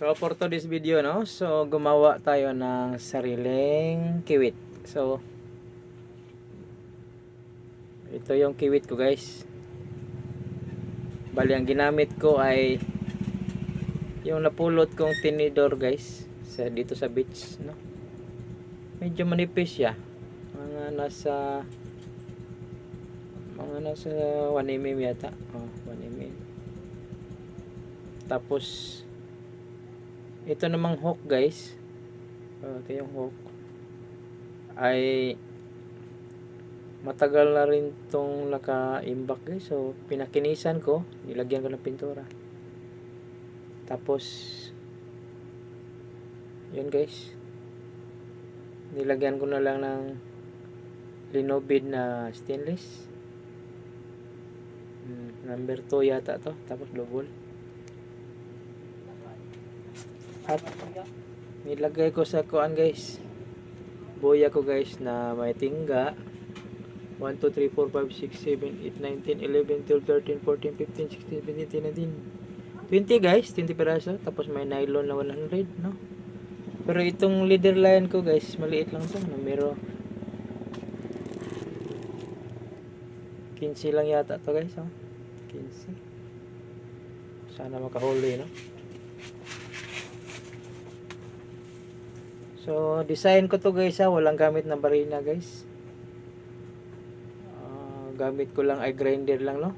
So for today's video no, so gumawa tayo ng sariling kiwit. So ito yung kiwit ko guys. Bali ang ginamit ko ay yung napulot kong tinidor guys sa dito sa beach no. Medyo manipis siya. Mga nasa mga nasa 1 mm yata. Oh, 1 mm. Tapos ito namang hook guys. Uh, ito yung hook ay matagal na rin tong naka-imbak guys. So pinakinisan ko nilagyan ko ng pintura. Tapos yun guys. Nilagyan ko na lang ng linobid na stainless. Hmm, number 2 yata to. Tapos double at nilagay ko sa kuan guys. Boya ko guys na may tingga. 1, 2, 3, 4, 5, 6, 7, 8, 9, 10, 11, 12, 13, 14, 15, 16, 17, 18, 19 20 guys. 20 peraso. Tapos may nylon na 100 no? Pero itong leader line ko guys maliit lang to. Numero 15 lang yata to guys oh. 15 sana makahuli no So, design ko to guys ha. Walang gamit na barina guys. Ah, gamit ko lang ay grinder lang no.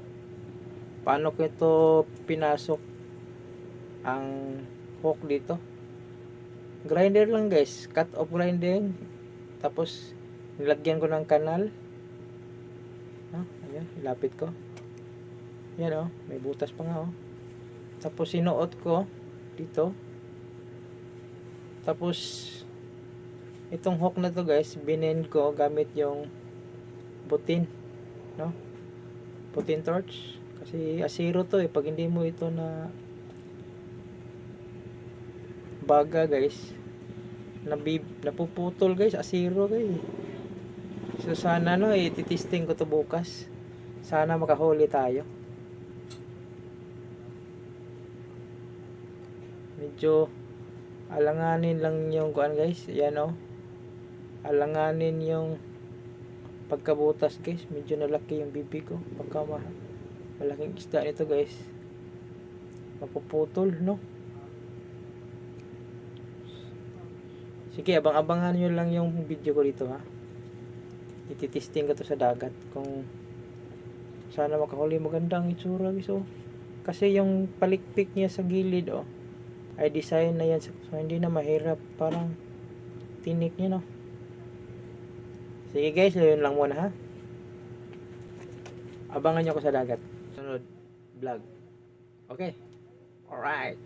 Paano ko ito pinasok ang hook dito? Grinder lang guys. Cut off grinding. Tapos, nilagyan ko ng kanal. Ah, ayan, ilapit ko. Yan oh, may butas pa nga oh. Tapos sinuot ko dito. Tapos itong hook na to guys binend ko gamit yung butin no? Butin torch. Kasi asiro to eh. Pag hindi mo ito na baga guys nabib napuputol guys. Asiro guys. So sana no eh titisting ko to bukas. Sana makahuli tayo. Medyo alanganin lang yung kuan guys. Yan oh alanganin yung pagkabutas guys. Medyo nalaki yung bibi ko. Pagka ma malaking isda nito guys. Mapuputol no? Sige abang-abangan nyo lang yung video ko dito ha? Ititesting ko to sa dagat kung sana makahuli magandang itsura guys oh. kasi yung palikpik niya sa gilid oh ay design na yan. So hindi na mahirap. Parang tinik niya no Sige guys, yun lang muna ha. Abangan nyo ako sa dagat. Sunod vlog. Okay. Alright.